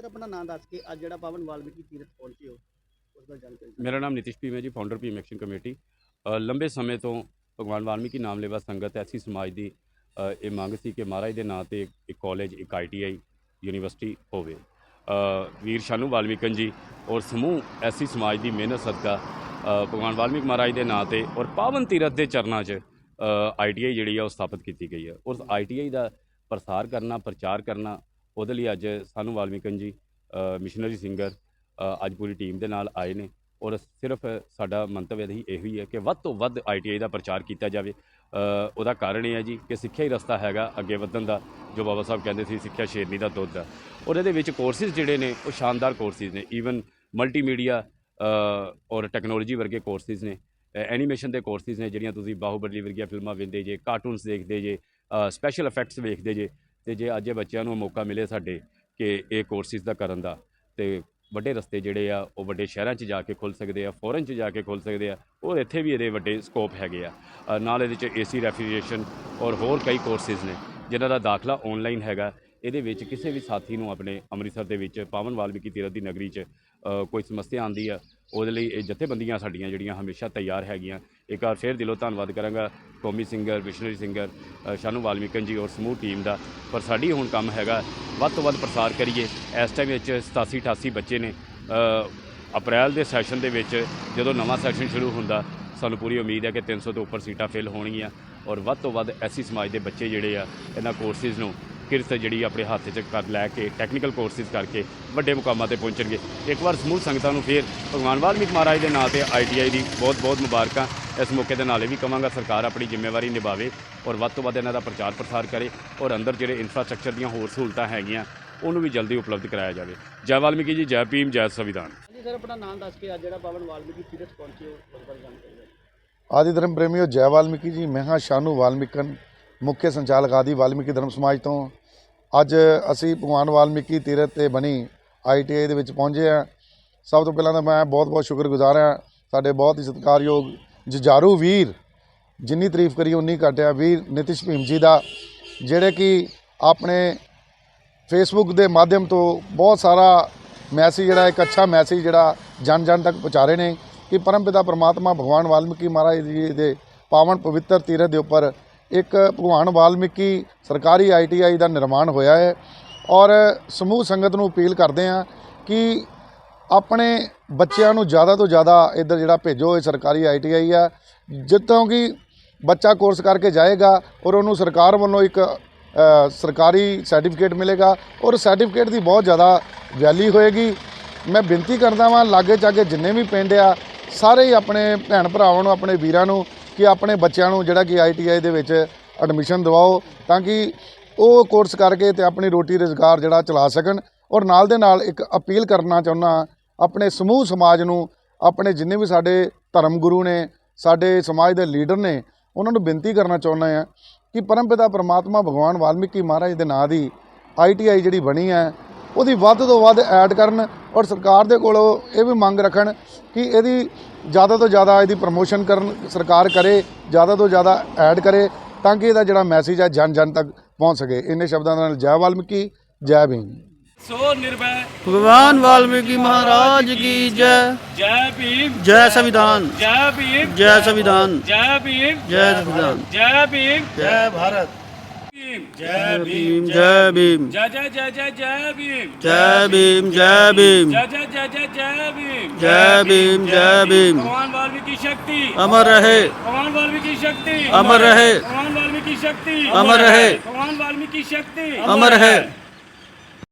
Sir ਆਪਣਾ ਨਾਮ ਦੱਸ ਕੇ ਅੱਜ ਜਿਹੜਾ ਪਾਵਨ ਵਾਲਮੀਕੀ ਤੀਰਥ ਪਹੁੰਚੇ ਹੋ ਉਸ ਬਾਰੇ ਜਾਣਕਾਰੀ ਮੇਰਾ ਨਾਮ ਨਿਤਿਸ਼ ਭੀਮ ਹੈ ਜੀ ਫਾਊਂਡਰ ਭੀਮ ਐਕਸ਼ਨ ਕਮੇਟੀ ਅ, ਲੰਬੇ ਸਮੇਂ ਤੋਂ ਭਗਵਾਨ ਵਾਲਮੀਕੀ ਨਾਮ ਲੈਵਾ ਸੰਗਤ ਐਸੀ ਸਮਾਜ ਦੀ ਅ, ਇਹ ਮੰਗ ਸੀ ਕਿ ਮਹਾਰਾਜ ਦੇ ਨਾਂ ਤੇ ਇੱਕ ਕਾਲਜ ਇੱਕ ਆਈਟੀਆਈ ਯੂਨੀਵਰਸਿਟੀ ਹੋਵੇ। ਅ, ਵੀਰ ਸ਼ਾਨੂ ਵਾਲਮੀਕਨ ਜੀ ਔਰ ਸਮੂਹ ਐਸੀ ਸਮਾਜ ਦੀ ਮਿਹਨਤ ਸਦਕਾ ਅ, ਭਗਵਾਨ ਵਾਲਮੀਕ ਮਹਾਰਾਜ ਦੇ ਨਾਂ ਤੇ ਔਰ ਪਾਵਨ ਤੀਰਥ ਦੇ ਚਰਨਾਂ 'ਚ ਆਈਟੀਆਈ ਜਿਹੜੀ ਆ ਉਹ ਸਥਾਪਿਤ ਕੀਤੀ ਗਈ ਹੈ। ਉਸ ਆਈਟੀਆਈ ਦਾ ਪ੍ਰਸਾਰ ਕਰਨਾ ਪ੍ਰਚਾਰ ਕਰਨਾ ਉਹਦੇ ਲਈ ਅੱਜ ਸਾਨੂੰ ਵਾਲਮੀਕਨ ਜੀ ਮਿਸ਼ਨਰੀ ਸਿੰਗਰ ਅੱਜ ਪੂਰੀ ਟੀਮ ਦੇ ਨਾਲ ਆਏ ਨੇ। ਔਰ ਸਿਰਫ ਸਾਡਾ ਮੰਤਵ ਇਹੀ, ਇਹੋ ਹੀ ਹੈ ਕਿ ਵੱਧ ਤੋਂ ਵੱਧ ਆਈਟੀਆਈ ਦਾ ਪ੍ਰਚਾਰ ਕੀਤਾ ਜਾਵੇ। ਉਹਦਾ ਕਾਰਨ ਇਹ ਹੈ ਜੀ ਕਿ ਸਿੱਖਿਆ ਹੀ ਰਸਤਾ ਹੈਗਾ ਅੱਗੇ ਵਧਣ ਦਾ, ਜੋ ਬਾਬਾ ਸਾਹਿਬ ਕਹਿੰਦੇ ਸੀ ਸਿੱਖਿਆ ਸ਼ੇਰਨੀ ਦਾ ਦੁੱਧ ਦਾ। ਔਰ ਇਹਦੇ ਵਿੱਚ ਕੋਰਸਿਸ ਜਿਹੜੇ ਨੇ, ਉਹ ਸ਼ਾਨਦਾਰ ਕੋਰਸਿਸ ਨੇ। ਈਵਨ ਮਲਟੀਮੀਡੀਆ ਔਰ ਟੈਕਨੋਲੋਜੀ ਵਰਗੇ ਕੋਰਸਿਸ ਨੇ। ਐਨੀਮੇਸ਼ਨ ਦੇ ਕੋਰਸਿਸ ਨੇ ਜਿਹੜੀਆਂ ਤੁਸੀਂ ਬਾਹੂਬਲੀ ਵਰਗੀਆਂ ਫਿਲਮਾਂ ਵੇਖਦੇ ਜੇ ਕਾਰਟੂਨਸ ਦੇਖਦੇ ਜੇ ਸਪੈਸ਼ਲ ਇਫੈਕਟਸ ਵੇਖਦੇ ਜੇ। ਤੇ ਜੇ ਅੱਜ ਇਹ ਬੱਚਿਆਂ ਨੂੰ ਮੌਕਾ ਮਿਲੇ ਸਾਡੇ ਕਿ ਇਹ ਕੋਰਸਿਸ ਦਾ ਕਰਨ ਦਾ, ਤੇ ਵੱਡੇ ਰਸਤੇ ਜਿਹੜੇ ਆ, ਉਹ ਵੱਡੇ ਸ਼ਹਿਰਾਂ 'ਚ ਜਾ ਕੇ ਖੁੱਲ ਸਕਦੇ ਆ ਫੋਰਨ 'ਚ ਜਾ ਕੇ ਖੁੱਲ ਸਕਦੇ ਆ ਔਰ ਇੱਥੇ ਵੀ ਇਹਦੇ ਵੱਡੇ ਸਕੋਪ ਹੈਗੇ ਆ। ਨਾਲ ਇਹਦੇ 'ਚ ਏਸੀ ਰੈਫਰੀਜਰੇਸ਼ਨ ਔਰ ਹੋਰ ਕਈ ਕੋਰਸਿਸ ਨੇ, ਜਿਨ੍ਹਾਂ ਦਾ ਦਾਖਲਾ ਆਨਲਾਈਨ ਹੈਗਾ। ਇਹਦੇ ਵਿੱਚ ਕਿਸੇ ਵੀ ਸਾਥੀ ਨੂੰ ਆਪਣੇ ਅੰਮ੍ਰਿਤਸਰ ਦੇ ਵਿੱਚ ਪਾਵਨ ਵਾਲਮੀਕੀ ਤੀਰਥ ਦੀ ਨਗਰੀ 'ਚ ਕੋਈ ਸਮੱਸਿਆ ਆਂਦੀ ਆ ਉਹਦੇ ਲਈ ਇਹ ਜਥੇਬੰਦੀਆਂ ਸਾਡੀਆਂ ਜਿਹੜੀਆਂ ਹਮੇਸ਼ਾ ਤਿਆਰ ਹੈਗੀਆਂ। ਇੱਕ ਵਾਰ ਫੇਰ ਦਿਲੋਂ ਧੰਨਵਾਦ ਕਰਾਂਗਾ ਕੌਮੀ ਸਿੰਗਰ ਮਿਸ਼ਨਰੀ ਸਿੰਗਰ ਅ, ਸ਼ਾਨੂ ਵਾਲਮੀਕਨ ਜੀ ਔਰ ਸਮੂਹ ਟੀਮ ਦਾ। ਪਰ ਸਾਡੀ ਹੁਣ ਕੰਮ ਹੈਗਾ ਵੱਧ ਤੋਂ ਵੱਧ ਪ੍ਰਸਾਰ ਕਰੀਏ। ਇਸ ਟਾਈਮ ਵਿੱਚ 87 88 ਬੱਚੇ ਨੇ। ਅਪ੍ਰੈਲ ਦੇ ਸੈਸ਼ਨ ਦੇ ਵਿੱਚ ਜਦੋਂ ਨਵਾਂ ਸੈਸ਼ਨ ਸ਼ੁਰੂ ਹੁੰਦਾ ਸਾਨੂੰ ਪੂਰੀ ਉਮੀਦ ਹੈ ਕਿ 300 ਤੋਂ ਉੱਪਰ ਸੀਟਾਂ ਫਿਲ ਹੋਣਗੀਆਂ। ਔਰ ਵੱਧ ਤੋਂ ਵੱਧ ਐਸੀ ਸਮਾਜ ਦੇ ਬੱਚੇ ਜਿਹੜੇ ਆ ਇਹਨਾਂ ਕੋਰਸਿਸ ਨੂੰ ਕਿਰਤ ਜਿਹੜੀ ਆਪਣੇ ਹੱਥ 'ਚ ਕਰ ਲੈ ਕੇ ਟੈਕਨੀਕਲ ਕੋਰਸਿਸ ਕਰਕੇ ਵੱਡੇ ਮੁਕਾਮਾਂ ਤੇ ਪਹੁੰਚਣਗੇ। ਇੱਕ ਵਾਰ ਸਮੂਹ ਸੰਗਤਾਂ ਨੂੰ ਫੇਰ ਭਗਵਾਨ ਵਾਲਮੀਕ ਮਹਾਰਾਜ ਦੇ ਨਾਂ ਤੇ ਆਈਟੀਆਈ ਦੀ ਬਹੁਤ ਬਹੁਤ ਮੁਬਾਰਕਾਂ। ਇਸ ਮੌਕੇ ਦੇ ਨਾਲ ਇਹ ਵੀ ਕਵਾਂਗਾ ਸਰਕਾਰ ਆਪਣੀ ਜ਼ਿੰਮੇਵਾਰੀ ਨਿਭਾਵੇ ਔਰ ਵੱਧ ਤੋਂ ਵੱਧ ਇਹਨਾਂ ਦਾ ਪ੍ਰਚਾਰ ਪ੍ਰਸਾਰ ਕਰੇ ਔਰ ਅੰਦਰ ਜਿਹੜੇ ਇਨਫਰਾਸਟ੍ਰਕਚਰ ਦੀਆਂ ਹੋਰ ਸਹੂਲਤਾਂ ਹੈਗੀਆਂ ਉਹਨੂੰ ਵੀ ਜਲਦੀ ਉਪਲਬਧ ਕਰਾਇਆ ਜਾਵੇ। ਜੈ ਵਾਲਮੀਕੀ ਜੀ ਜੈ ਭੀਮ ਜੈ ਸੰਵਿਧਾਨ। ਹਾਂਜੀ ਸਰ ਆਪਣਾ ਨਾਮ ਦੱਸ ਕੇ ਅੱਜ ਜਿਹੜਾ ਪਾਵਨ ਵਾਲਮੀਕੀ ਤੀਰਥ ਪਹੁੰਚੇ ਹੋ। ਜਾਣਕਾਰੀ। ਆਦਿ ਧਰਮ ਪ੍ਰੇਮੀਓ ਜੈ ਵਾਲਮੀਕੀ ਜੀ ਮੈਂ ਹਾਂ ਸ਼ਾਨੂ ਵਾਲਮੀਕਨ ਮੁੱਖ ਸੰਚਾਲਕ ਆਦਿ ਵਾਲਮੀਕੀ ਧਰਮ ਸਮਾਜ ਤੋਂ। ਅੱਜ ਅਸੀਂ ਭਗਵਾਨ ਵਾਲਮੀਕੀ ਤੀਰਥ ਤੇ ਬਣੀ ਆਈਟੀਆਈ ਦੇ ਵਿੱਚ ਪਹੁੰਚੇ ਆ ਸਭ ਤੋਂ ਪਹਿਲਾਂ ਤਾਂ ਮੈਂ ਬਹੁਤ-ਬਹੁਤ ਸ਼ੁਕਰਗੁਜ਼ਾਰ ਹਾਂ। ਸਾਡੇ ਬਹੁਤ ਹੀ ਸਤਿਕਾਰਯੋਗ ਜੁਝਾਰੂ ਵੀਰ, ਜਿੰਨੀ ਤਾਰੀਫ ਕਰੀ ਉਨੀ ਘੱਟ ਵੀਰ ਨਿਤਿਸ਼ ਭੀਮ ਜੀ ਦਾ, ਜਿਹੜੇ ਕਿ ਆਪਣੇ ਫੇਸਬੁੱਕ ਦੇ ਮਾਧਿਅਮ ਤੋਂ ਬਹੁਤ ਸਾਰਾ ਮੈਸੇਜ ਜਿਹੜਾ, ਇੱਕ ਅੱਛਾ ਮੈਸੇਜ ਜਿਹੜਾ ਜਨ ਜਨ ਤੱਕ ਪਹੁੰਚਾ ਰਹੇ ਨੇ ਕਿ ਪਰਮਪਿਤਾ ਪਰਮਾਤਮਾ ਭਗਵਾਨ ਵਾਲਮੀਕੀ ਮਹਾਰਾਜ ਜੀ ਦੇ ਪਾਵਨ ਪਵਿੱਤਰ ਤੀਰਥ ਦੇ ਉੱਪਰ ਇੱਕ ਭਗਵਾਨ ਵਾਲਮੀਕੀ ਸਰਕਾਰੀ ਆਈਟੀਆਈ ਦਾ ਨਿਰਮਾਣ ਹੋਇਆ ਹੈ ਔਰ ਸਮੂਹ ਸੰਗਤ ਨੂੰ ਅਪੀਲ ਕਰਦੇ ਹਾਂ ਕਿ ਆਪਣੇ ਬੱਚਿਆਂ ਨੂੰ ਜ਼ਿਆਦਾ ਤੋਂ ਜ਼ਿਆਦਾ ਇੱਧਰ ਜਿਹੜਾ ਭੇਜੋ, ਇਹ ਸਰਕਾਰੀ ਆਈਟੀਆਈ ਆ। ਜਿੱਥੋਂ ਕਿ ਬੱਚਾ ਕੋਰਸ ਕਰਕੇ ਜਾਏਗਾ ਔਰ ਉਹਨੂੰ ਸਰਕਾਰ ਵੱਲੋਂ ਇੱਕ ਸਰਕਾਰੀ ਸਰਟੀਫਿਕੇਟ ਮਿਲੇਗਾ ਔਰ ਸਰਟੀਫਿਕੇਟ ਦੀ ਬਹੁਤ ਜ਼ਿਆਦਾ ਵੈਲਿਊ ਹੋਏਗੀ। ਮੈਂ ਬੇਨਤੀ ਕਰਦਾ ਵਾਂ ਲਾਗੇ ਚਾਗੇ ਜਿੰਨੇ ਵੀ ਪਿੰਡ ਆ ਸਾਰੇ ਹੀ ਆਪਣੇ ਭੈਣ ਭਰਾਵਾਂ ਨੂੰ, ਆਪਣੇ ਵੀਰਾਂ ਨੂੰ ਕਿ ਆਪਣੇ ਬੱਚਿਆਂ ਨੂੰ ਜਿਹੜਾ ਕਿ ਆਈਟੀਆਈ ਦੇ ਵਿੱਚ ਐਡਮਿਸ਼ਨ ਦਿਵਾਓ ਤਾਂ ਕਿ ਉਹ ਕੋਰਸ ਕਰਕੇ ਤੇ ਆਪਣੀ ਰੋਟੀ ਰੋਜ਼ਗਾਰ ਜਿਹੜਾ ਚਲਾ ਸਕਣ ਔਰ ਨਾਲ ਦੇ ਨਾਲ ਇੱਕ ਅਪੀਲ ਕਰਨਾ ਚਾਹੁੰਦਾ ਆਪਣੇ ਸਮੂਹ ਸਮਾਜ ਨੂੰ, ਆਪਣੇ ਜਿੰਨੇ ਵੀ ਸਾਡੇ ਧਰਮ ਗੁਰੂ ਨੇ, ਸਾਡੇ ਸਮਾਜ ਦੇ ਲੀਡਰ ਨੇ, ਉਹਨਾਂ ਨੂੰ ਬੇਨਤੀ ਕਰਨਾ ਚਾਹੁੰਦਾ ਆ ਕਿ ਪਰਮਪਿਤਾ, ਪ੍ਰਮਾਤਮਾ, ਭਗਵਾਨ ਵਾਲਮੀਕੀ ਮਹਾਰਾਜ ਦੇ ਨਾਂ ਦੀ ਆਈਟੀਆਈ ਜਿਹੜੀ ਬਣੀ ਹੈ ਉਹਦੀ ਵੱਧ ਤੋਂ ਵੱਧ ਐਡ ਕਰਨ ਔਰ ਸਰਕਾਰ ਦੇ ਕੋਲ ਇਹ ਵੀ ਮੰਗ ਰੱਖਣ ਕਿ ਇਹਦੀ ਜ਼ਿਆਦਾ ਤੋਂ ਜ਼ਿਆਦਾ ਇਹਦੀ ਪ੍ਰਮੋਸ਼ਨ ਕਰਨ ਸਰਕਾਰ ਕਰੇ ਜ਼ਿਆਦਾ ਤੋਂ ਜ਼ਿਆਦਾ ਐਡ ਕਰੇ ਤਾਂ ਕਿ ਇਹਦਾ ਜਿਹੜਾ ਮੈਸੇਜ ਹੈ ਜਨ ਜਨ ਤੱਕ ਪਹੁੰਚ ਸਕੇ। ਇੰਨੇ ਸ਼ਬਦਾਂ ਨਾਲ ਜੈ ਵਾਲਮੀਕੀ ਜੈ ਭੀਮ। ਸੋ ਨਿਰਭੈ ਭਗਵਾਨ ਵਾਲਮੀਕੀ ਮਹਾਰਾਜ ਕੀ ਜੈ? ਜੈ ਭੀਮ। ਜੈ ਸੰਵਿਧਾਨ। ਜੈ ਭੀਮ। ਜੈ ਸੰਵਿਧਾਨ। ਜੈ ਭੀਮ। ਜੈ ਸੰਵਿਧਾਨ। ਜੈ ਭੀਮ। ਜੈ ਭਾਰਤ। ਜੈ ਭੀਮ ਜੈ ਭੀਮ ਜੈ ਜੈ ਜੈ ਜੈ ਜੈ ਭੀਮ ਜੈ ਭੀਮ ਜੈ ਭੀਮ ਜੈ ਜੈ ਜੈ ਜੈ ਜੈ ਭੀਮ ਜੈ ਭੀਮ ਜੈ ਭੀਮ ਭਗਵਾਨ ਵਾਲਮੀਕੀ ਸ਼ਕਤੀ ਅਮਰ ਰਹੇ ਭਗਵਾਨ ਵਾਲਮੀਕੀ ਸ਼ਕਤੀ ਅਮਰ ਰਹੇ ਭਗਵਾਨ ਵਾਲਮੀਕੀ ਸ਼ਕਤੀ ਅਮਰ ਰਹੇ ਭਗਵਾਨ ਵਾਲਮੀਕੀ ਸ਼ਕਤੀ ਅਮਰ ਰਹੇ